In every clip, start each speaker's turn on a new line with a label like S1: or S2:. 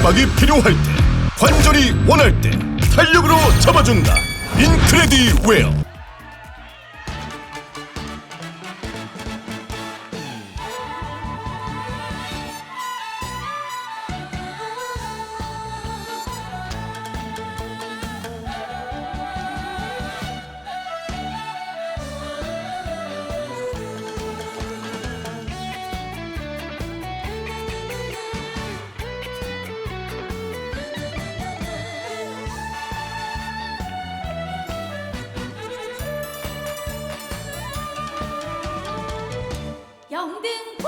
S1: 압박이 필요할 때 관절이 원할 때 탄력으로 잡아준다. 인크레디웨어.
S2: Đứng.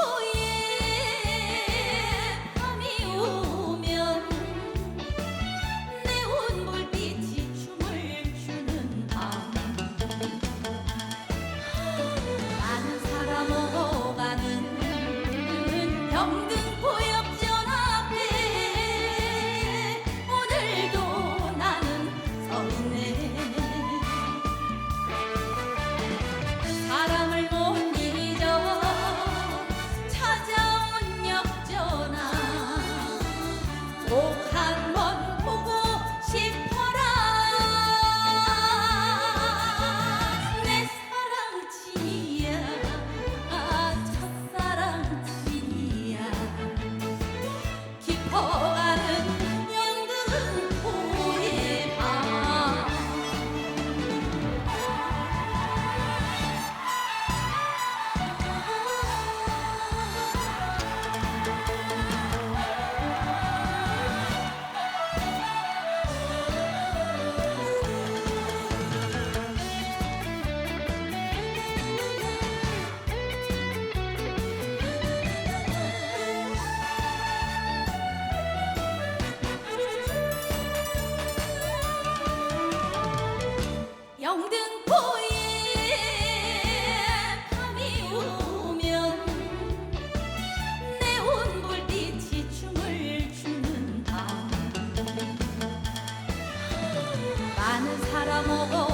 S2: 많은 사람 오고